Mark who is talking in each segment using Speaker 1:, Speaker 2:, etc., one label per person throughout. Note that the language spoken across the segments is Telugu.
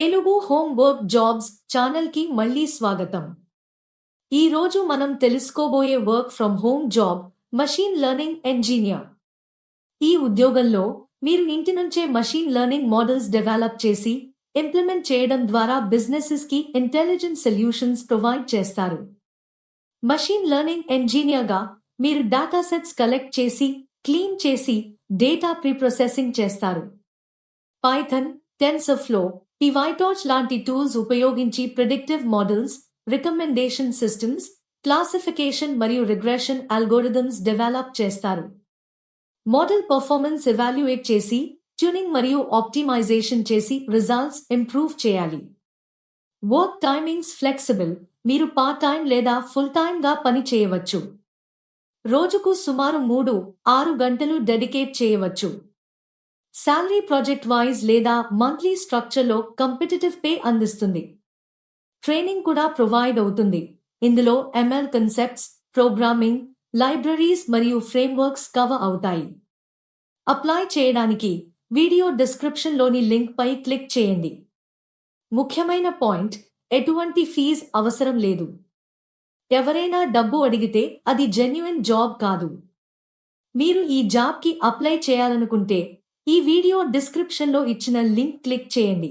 Speaker 1: తెలుగు హోమ్ వర్క్ జాబ్స్ ఛానల్కి మళ్ళీ స్వాగతం. ఈ రోజు మనం తెలుసుకోబోయే work from home job machine learning engineer. ఈ ఉద్యోగంలో మీరు ఇంటి నుంచే మషీన్ లెర్నింగ్ మోడల్స్ డెవలప్ చేసి ఇంప్లిమెంట్ చేయడం ద్వారా బిజినెసెస్కి ఇంటెలిజెంట్ సొల్యూషన్స్ ప్రొవైడ్ చేస్తారు. మషీన్ లెర్నింగ్ ఇంజనీర్గా మీరు డేటా సెట్స్ కలెక్ట్ చేసి క్లీన్ చేసి డేటా ప్రీప్రొసెసింగ్ చేస్తారు. పైథన్ టెన్సర్ఫ్లో ఈ పివైటాచ్ లాంటి టూల్స్ ఉపయోగించి predictive models recommendation systems classification మరియు రిగ్రెషన్ అల్గోరిథమ్స్ డెవలప్ చేస్తారు. మోడల్ పర్ఫార్మెన్స్ ఎవాల్యుయేట్ చేసి ట్యూనింగ్ మరియు ఆప్టిమైజేషన్ చేసి రిజల్ట్స్ ఇంప్రూవ్ చేయాలి. వర్క్ టైమింగ్స్ ఫ్లెక్సిబుల్ మీరు పార్ట్ టైం లేదా ఫుల్ టైంగా పని చేయవచ్చు. రోజుకు సుమారు మూడు ఆరు గంటలు డెడికేట్ చేయవచ్చు. శాలరీ ప్రాజెక్ట్ వైజ్ లేదా మంత్లీ స్ట్రక్చర్లో కంపిటటివ్ పే అందిస్తుంది. ట్రైనింగ్ కూడా ప్రొవైడ్ అవుతుంది. ఇందులో ఎంఎల్ కన్సెప్ట్స్ ప్రోగ్రామింగ్ లైబ్రరీస్ మరియు ఫ్రేమ్వర్క్స్ కవర్ అవుతాయి. అప్లై చేయడానికి వీడియో డిస్క్రిప్షన్లోని లింక్ పై క్లిక్ చేయండి. ముఖ్యమైన పాయింట్ ఎటువంటి ఫీజ్ అవసరం లేదు. ఎవరైనా డబ్బు అడిగితే అది జెన్యున్ జాబ్ కాదు. మీరు ఈ జాబ్కి అప్లై చేయాలనుకుంటే ఈ వీడియో డిస్క్రిప్షన్లో ఇచ్చిన లింక్ క్లిక్ చేయండి.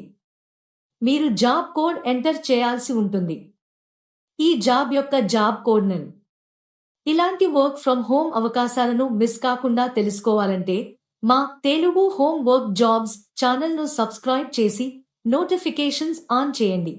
Speaker 1: మీరు జాబ్ కోడ్ ఎంటర్ చేయాల్సి ఉంటుంది. ఈ జాబ్ యొక్క జాబ్ కోడ్ నన్ ఇలాంటి వర్క్ ఫ్రమ్ హోమ్ అవకాశాలను మిస్ కాకుండా తెలుసుకోవాలంటే మా తెలుగు హోమ్ వర్క్ జాబ్స్ ఛానల్ను సబ్స్క్రైబ్ చేసి నోటిఫికేషన్స్ ఆన్ చేయండి.